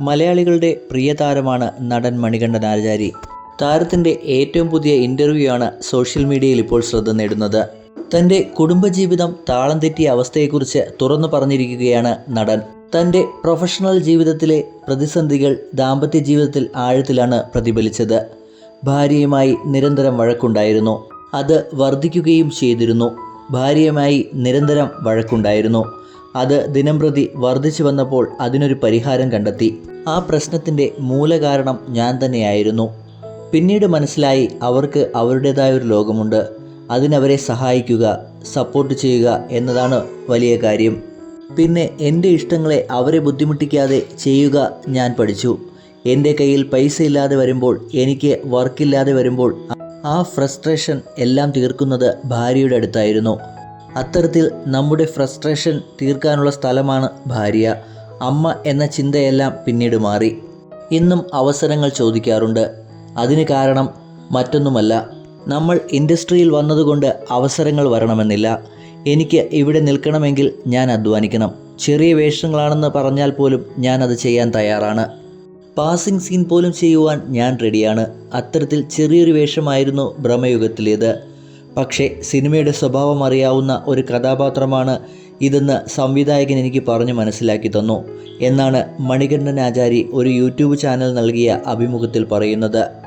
മലയാളികളുടെ പ്രിയതാരമാണ് നടൻ മണികണ്ഠൻ ആചാരി താരത്തിന്റെ ഏറ്റവും പുതിയ ഇന്റർവ്യൂ ആണ് സോഷ്യൽ മീഡിയയിൽ ഇപ്പോൾ ശ്രദ്ധ നേടുന്നത്. തന്റെ കുടുംബജീവിതം താളം തെറ്റിയ അവസ്ഥയെക്കുറിച്ച് തുറന്നു പറഞ്ഞിരിക്കുകയാണ് നടൻ. തന്റെ പ്രൊഫഷണൽ ജീവിതത്തിലെ പ്രതിസന്ധികൾ ദാമ്പത്യ ജീവിതത്തിൽ ആഴത്തിലാണ് പ്രതിഫലിച്ചത്. ഭാര്യയുമായി നിരന്തരം വഴക്കുണ്ടായിരുന്നു. അത് വർദ്ധിക്കുകയും ചെയ്തിരുന്നു. ഭാര്യയുമായി നിരന്തരം വഴക്കുണ്ടായിരുന്നു. അത് ദിനംപ്രതി വർദ്ധിച്ചു വന്നപ്പോൾ അതിനൊരു പരിഹാരം കണ്ടെത്തി. ആ പ്രശ്നത്തിന്റെ മൂലകാരണം ഞാൻ തന്നെയായിരുന്നു. പിന്നീട് മനസ്സിലായി അവർക്ക് അവരുടേതായ ഒരു ലോകമുണ്ട്. അതിനവരെ സഹായിക്കുക സപ്പോർട്ട് ചെയ്യുക എന്നതാണ് വലിയ കാര്യം. പിന്നെ എന്റെ ഇഷ്ടങ്ങളെ അവരെ ബുദ്ധിമുട്ടിക്കാതെ ചെയ്യുക ഞാൻ പഠിച്ചു. എന്റെ കയ്യിൽ പൈസ ഇല്ലാതെ വരുമ്പോൾ എനിക്ക് വർക്കില്ലാതെ വരുമ്പോൾ ആ ഫ്രസ്ട്രേഷൻ എല്ലാം തീർക്കുന്നത് ഭാര്യയുടെ അടുത്തായിരുന്നു. അത്തരത്തിൽ നമ്മുടെ ഫ്രസ്ട്രേഷൻ തീർക്കാനുള്ള സ്ഥലമാണ് ഭാര്യ. അമ്മ എന്ന ചിന്തയെല്ലാം പിന്നീട് മാറി. ഇന്നും അവസരങ്ങൾ ചോദിക്കാറുണ്ട്. അതിന് കാരണം മറ്റൊന്നുമല്ല. നമ്മൾ ഇൻഡസ്ട്രിയിൽ വന്നതുകൊണ്ട് അവസരങ്ങൾ വരണമെന്നില്ല. എനിക്ക് ഇവിടെ നിൽക്കണമെങ്കിൽ ഞാൻ അധ്വാനിക്കണം. ചെറിയ വേഷങ്ങളാണെന്ന് പറഞ്ഞാൽ പോലും ഞാൻ അത് ചെയ്യാൻ തയ്യാറാണ്. പാസിംഗ് സീൻ പോലും ചെയ്യുവാൻ ഞാൻ റെഡിയാണ്. അത്തരത്തിൽ ചെറിയൊരു വേഷമായിരുന്നു ഭ്രമയുഗത്തിലേത് പക്ഷേ സിനിമയുടെ സ്വഭാവം അറിയാവുന്ന ഒരു കഥാപാത്രമാണ് ഇതെന്ന് സംവിധായകൻ എനിക്ക് പറഞ്ഞു മനസ്സിലാക്കി തന്നു. എന്നാണ് മണികണ്ഠൻ ആചാരി ഒരു യൂട്യൂബ് ചാനൽ നൽകിയ അഭിമുഖത്തിൽ പറയുന്നത്.